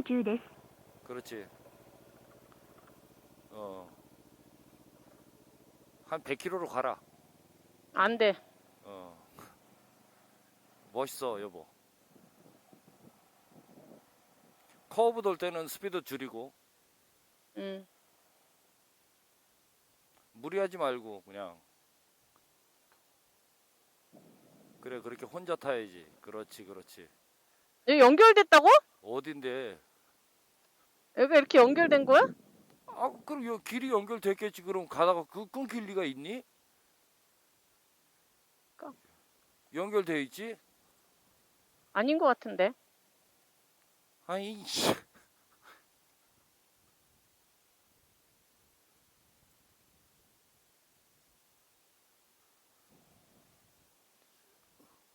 グ中です。 그렇지. 어. 한 100km로 가라. 안 돼. 어. 멋있어, 여보. 커브 돌 때는 스피드 줄이고 응. 무리하지 말고 그냥 그래 그렇게 혼자 타야지. 그렇지, 그렇지. 여기 연결됐다고? 어딘데? 여기가 이렇게 연결된 거야? 아, 그럼 여 길이 연결됐겠지. 그럼 가다가 그 끊길 리가 있니? 까- 연결돼 있지? 아닌 것 같은데. 씨.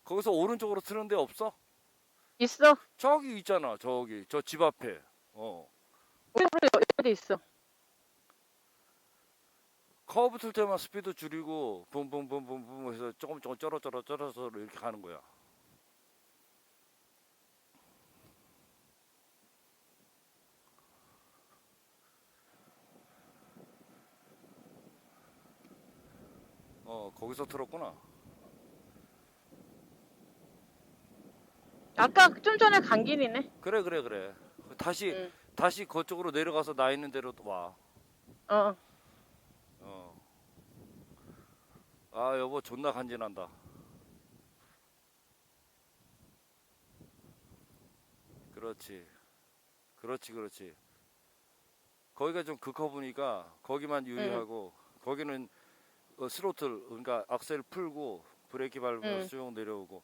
거기서 오른쪽으로 트는 데 없어? 있어. 저기 있잖아, 저기. 저 집 앞에. 어. 여기 있어. 커브 틀 때만 스피드 줄이고 붐붐붐붐붐 해서 조금 조금 쩔어 쩔어 쩔어서 이렇게 가는 거야. 어, 거기서 틀었구나. 아까 좀 전에 간 길이네. 그래, 그래, 그래. 다시 응. 다시 그쪽으로 내려가서 나 있는 대로 와. 어. 어. 아, 여보 존나 간지난다. 그렇지. 그렇지, 그렇지. 거기가 좀 극커브니까 거기만 유의하고 거기는 어, 스로틀 그러니까 악셀 풀고 브레이크 밟으면 응. 쑥 내려오고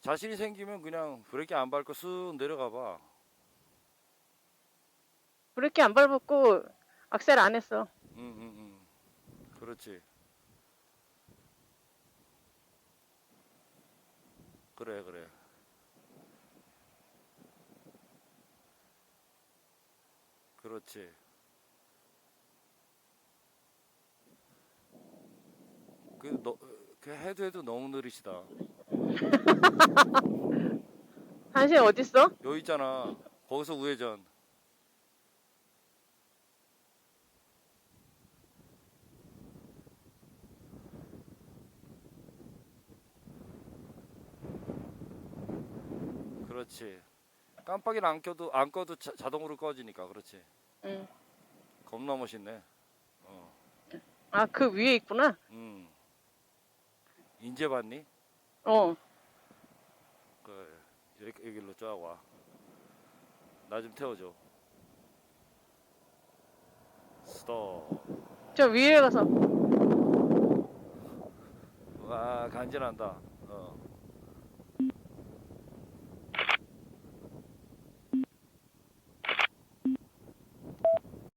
자신이 생기면 그냥 브레이크 안 밟고 쑥 내려가 봐. 브레이크 안 밟았고 악셀 안 했어. 응, 응, 응. 그렇지. 그래, 그래. 그렇지. 그, 너, 그 해도 해도 너무 느리시다. 당신 어딨어? 여기 있잖아. 거기서 우회전. 그렇지. 깜빡이를 안 켜도 안 꺼도 자, 자동으로 꺼지니까 그렇지. 응. 겁나 멋있네. 어. 아, 그 위에 있구나. 음. 인제 봤니? 어. 그 이렇게 여기로 쫙 와. 나 좀 태워줘. 스톱. 저 위에 가서. 와 간지난다. 어.